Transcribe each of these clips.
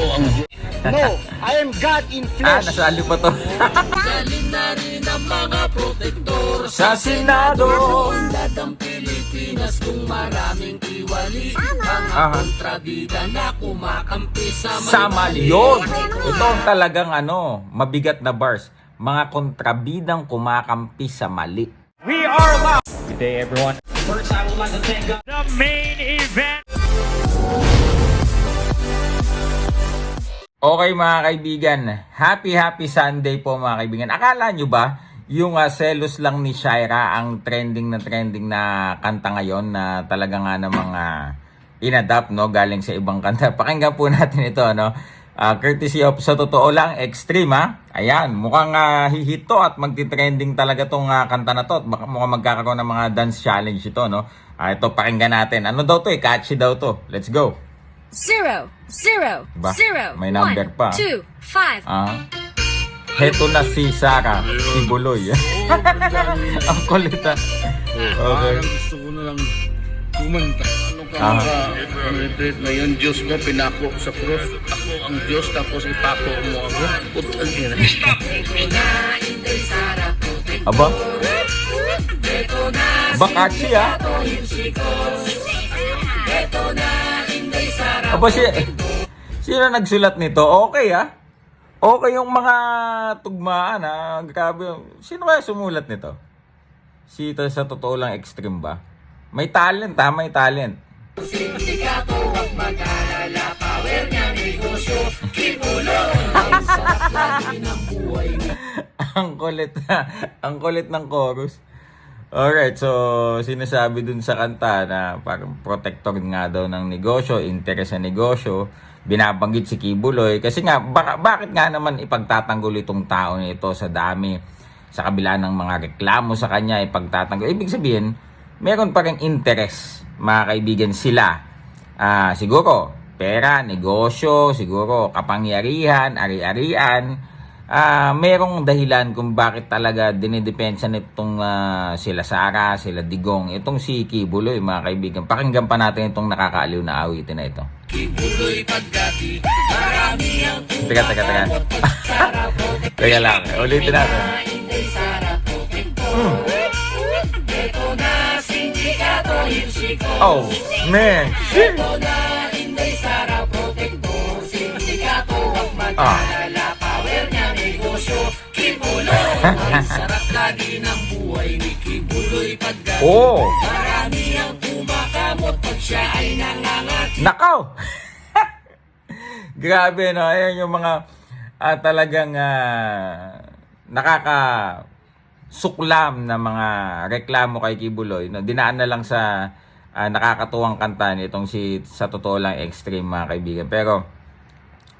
Ako ang. No, I am God in Ah, flesh. nasali pa to. Galing na rin ang mga protektor Sa Senado. Unlad ang Pilipinas kung maraming tiwali Mga Aha. kontrabida na kumakampi sa Sa Malyon. Ito ang talagang ano, mabigat na bars. Mga kontrabidang kumakampi sa mali. We are live. Good day, everyone. The main event. Okay mga kaibigan, happy happy Sunday po mga kaibigan. Akala nyo ba yung ah, selos lang ni Shaira ang trending na trending na kanta ngayon na talaga nga namang uh, inadapt no galing sa ibang kanta. Pakinggan po natin ito no. Ah, courtesy of sa totoo lang extreme ha. Ayan, mukhang uh, hihito at magti-trending talaga tong ah, kanta na to. Baka mukhang magkakaroon ng mga dance challenge ito no. Ah, ito pakinggan natin. Ano daw to eh? Catchy daw to. Let's go. Zero, zero, Ba, zero, may number one, pa. two, five. Ah. Heto na si Sarah, si Buloy. Ang kulit ah. Okay. Parang gusto ko na lang kumanta. Ano ka Ah. ang retreat na yun, Diyos mo, pinako sa cross. Ako ang Diyos, tapos ipako mo ako. Putang ina. Aba? Aba, catchy ah. Aba, si... Sino nagsulat nito? Okay ah. Okay yung mga tugmaan ah. Grabe. Sino kaya sumulat nito? Si ito sa totoo lang extreme ba? May talent ha, may talent. ang kulit ang kulit ng chorus. Alright, so sinasabi dun sa kanta na parang protector nga daw ng negosyo, interes sa negosyo, binabanggit si Kibuloy kasi nga baka, bakit nga naman ipagtatanggol itong tao na ito sa dami sa kabila ng mga reklamo sa kanya ipagtatanggol. Ibig sabihin, meron pa rin interes mga kaibigan sila. Ah, siguro pera, negosyo, siguro kapangyarihan, ari-arian, ah merong dahilan kung bakit talaga dinidepensa nitong ah, sila Sara, sila Digong, itong si Kibuloy mga kaibigan. Pakinggan pa natin itong nakakaaliw na awitin na ito. Kibuloy pagkati, marami ang Teka, teka, teka. teka lang, ulitin natin. Hmm. Oh, man. Shit. Sarap lagi ng buhay ni Kibuloy pagkati. Oh, Marami ang kumakamot pag siya ay nangangat. nakaw. Grabe no, ayan yung mga ah, talagang ah, nakaka suklam na mga reklamo kay Kibuloy. No, dinaan na lang sa ah, nakakatuwang kanta nitong si sa totoo lang extreme mga kaibigan. Pero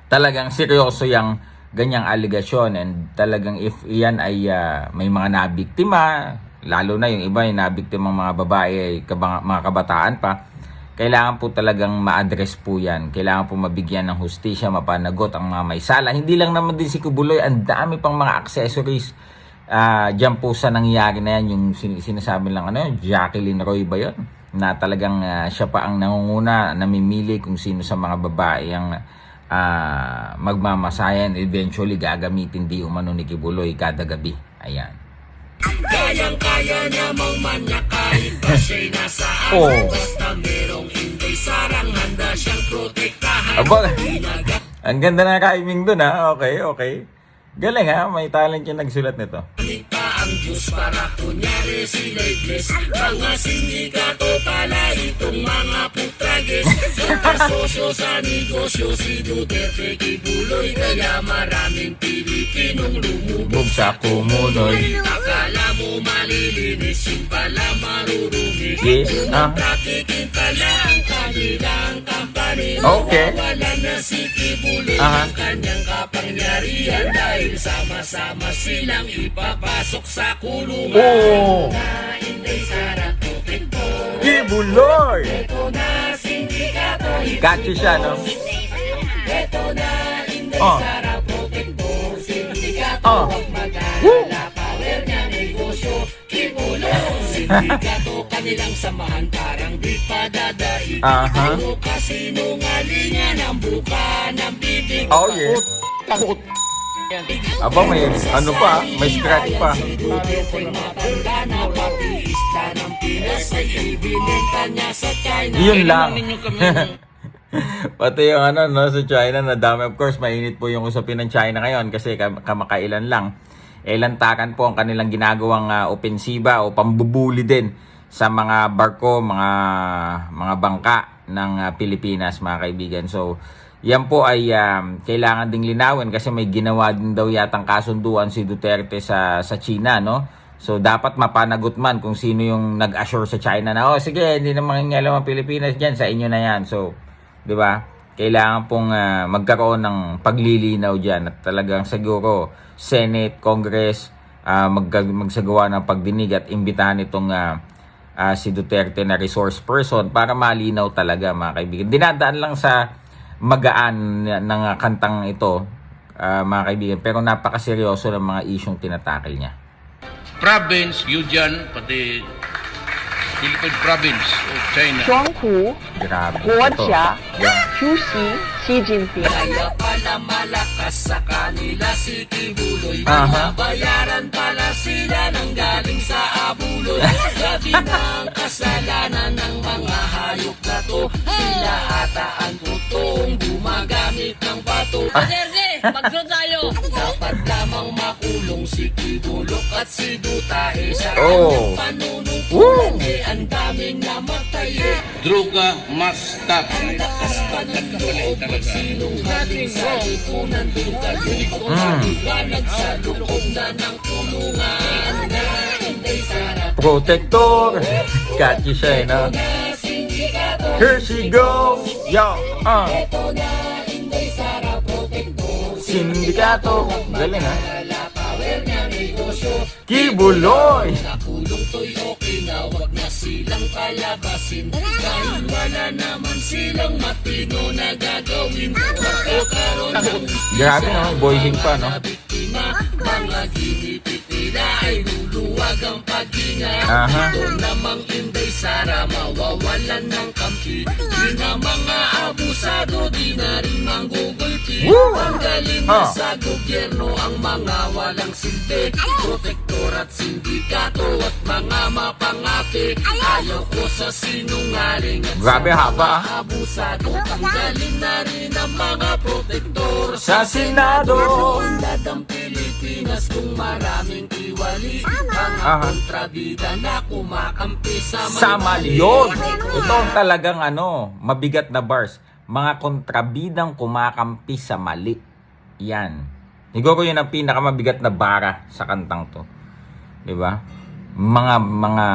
talagang seryoso yung ganyang aligasyon and talagang if iyan ay ah, may mga nabiktima, lalo na yung iba yung nabiktimang mga babae, mga kabataan pa, kailangan po talagang ma-address po yan. Kailangan po mabigyan ng hustisya, mapanagot ang mga may sala. Hindi lang naman din si Kubuloy, ang dami pang mga accessories Ah, diyan po sa nangyari na yan, yung sin- sinasabi lang ano, Jacqueline Roy ba yun? Na talagang ah, siya pa ang nangunguna, namimili kung sino sa mga babae ang ah, magmamasayan, eventually gagamitin di umano ni Kibuloy kada gabi. Ayan. Kayang-kaya namang manyak kahit pa siya'y nasa Oh. Basta merong hindi sarang handa siyang protektahan Aba, ang ganda na timing dun ha. Okay, okay. Galing ha, may talent yung nagsulat nito. pa ang Diyos para kunyari sila'y bless Mga sindikato pala itong mga putragis Kasosyo sa negosyo si Duterte Kibuloy Kaya maraming Pilipinong lumubog sa kumunoy. Akala mo malilinis yung pala marurumi Yeah, ah. Trafficking pala ang kanilang company Okay. Wala na si Kibuloy Aha. ang kanyang kapangyarihan Dahil sama-sama silang ipapasok sa kulungan Oh! Na hindi sarap protektor Kibuloy! Ito na Catchy siya, no? Ito na hindi Oh. sarap protektor Sindikato Oh. Mag-alala Power niya negosyo Kibuloy Sindikato kanilang samahan Parang di pa dadaig Aha. Puro kasinungalingan ang ang buka ng bibig Oh yeah. Takot. Aba may ano pa, may scratch pa. Yun lang. Pati yung ano no sa China na dami of course mainit po yung usapin ng China ngayon kasi kam- kamakailan lang eh lantakan po ang kanilang ginagawang ah, opensiba o pambubuli din sa mga barko, mga mga bangka ng ah, Pilipinas mga kaibigan. So yan po ay um, kailangan ding linawin kasi may ginawa din daw yatang kasunduan si Duterte sa sa China no. So dapat mapanagot man kung sino yung nag-assure sa China na oh sige hindi na mangingialam ang Pilipinas diyan sa inyo na yan. So 'di ba? Kailangan pong ah, magkaroon ng paglilinaw diyan at talagang siguro Senate, Congress ah, mag magsagawa ng pagdinig at imbitahan itong ah, ah, si Duterte na resource person para malinaw talaga mga kaibigan. Dinadaan lang sa magaan ng kantang ito ah, mga kaibigan pero napakaseryoso ng mga isyong tinatakil niya. province, Yujian, pati Hilipid Province of China. Chonghu, Grabe. Guo Xia, Xu Xi, Xi Jinping. Kaya pala malakas sa kanila si Kibuloy. Aha. Mabayaran pala sila ng galing sa abuloy. Gabi na ang kasalanan ng mga hayop na to. Sila ata ang totoong gumagamit ng bato. Ah paglo tayo. Dapat lamang makulong si Kibulok at si Dutahe Sa Oh. kanyang panunungkulan eh ang daming namatay eh Droga must stop. Lakas pa ng loob magsinungaling sa lipunan ko Mm. maliwanag sa loob na ng tulungan Na hindi sarap Protector. Catchy siya eh, no? na sindikato Here she goes. Yo. Ah. Ito na Sindikato. Galing ha. Kibuloy. Nakulong to'y okay na silang palabasin Dahil wala naman silang matino na gagawin Magkakaroon ng Grabe no, boying pa no. biktima Mga ginipit ay luluwag ang paghinga Aha. Ito namang Inday Sara mawawalan ng kampi Di na mga Woo! Tanggalin na sa gobyerno ang mga walang silbi Protektor at sindikato at mga mapangapi Ayaw ko sa sinungaling at Grabe, sa haba, mga abusado Tanggalin na rin ang mga protektor Sa Senado. Unlad ang Pilipinas kung maraming iwali Mga Aha. kontrabida na kumakampi sa Sa mali. Yun. Ito ang talagang ano, mabigat na bars. Mga kontrabidang kumakampi sa mali. Yan. Siguro yun ang pinakamabigat na bara sa kantang to. 'Di ba? Mga mga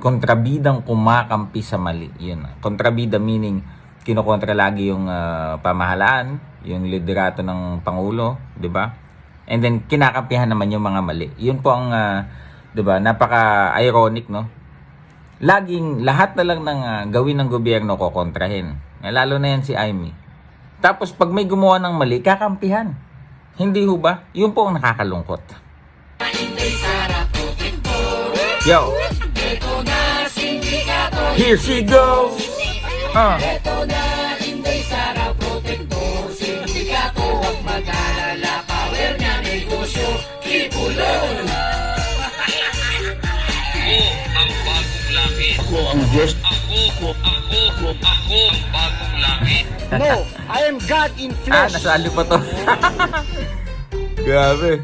kontrabidang kumakampi sa mali. Yun. Kontrabida meaning kinokontra lagi yung ah, pamahalaan, yung liderato ng pangulo, 'di ba? And then kinakampihan naman yung mga mali. Yun po ang ah, 'di ba? Napaka-ironic, no? laging lahat na lang ng ah, gawin ng gobyerno ko kontrahin. Eh, Lalo na yan si Amy. Tapos pag may gumawa ng mali, kakampihan. Hindi ho ba? Yun po ang nakakalungkot. Yo, here she goes. Ah, Kipulong Ako ang Diyos. Ako, ako, ako, ako ang bagong langit. No, I am God in ah flesh. nasali pa to. Grabe.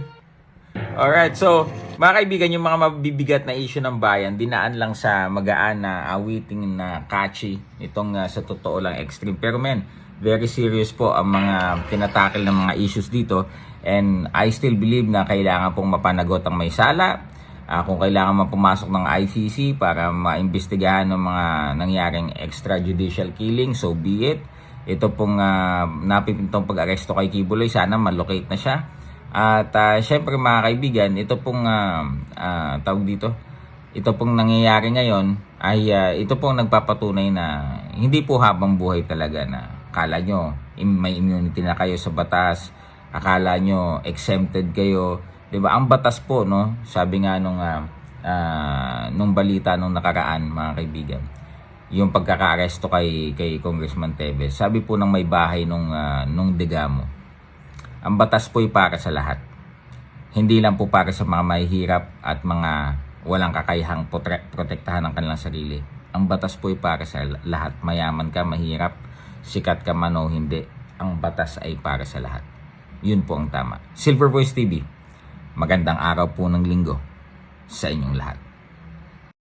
Alright, so mga kaibigan, yung mga mabibigat na issue ng bayan, dinaan lang sa magaan na awiting na catchy. Itong ah, sa totoo lang extreme. Pero men, very serious po ang mga tinatakil ng mga issues dito. And I still believe na kailangan pong mapanagot ang may sala. Ah, kung kailangan man pumasok ng ICC para maimbestigahan ng mga nangyaring extrajudicial killing, so be it. Ito pong uh, napipintong pag-aresto kay Kibuloy, sana malocate na siya. At ah, syempre mga kaibigan, ito pong ah, ah, tawag dito, ito pong nangyayari ngayon ay ah, ito pong nagpapatunay na hindi po habang buhay talaga na kala nyo may immunity na kayo sa batas, akala nyo exempted kayo, 'di ba? Ang batas po no, sabi nga nung ah, nung balita nung nakaraan mga kaibigan. yung pagkakaaresto kay kay Congressman Tevez. Sabi po ng may bahay nung ah, nung Degamo. Ang batas po ay para sa lahat. Hindi lang po para sa mga mahihirap at mga walang kakayahang protektahan ang kanilang sarili. Ang batas po ay para sa lahat. Mayaman ka, mahirap, sikat ka man o hindi. Ang batas ay para sa lahat. Yun po ang tama. Silver Voice TV. Magandang araw po ng linggo sa inyong lahat.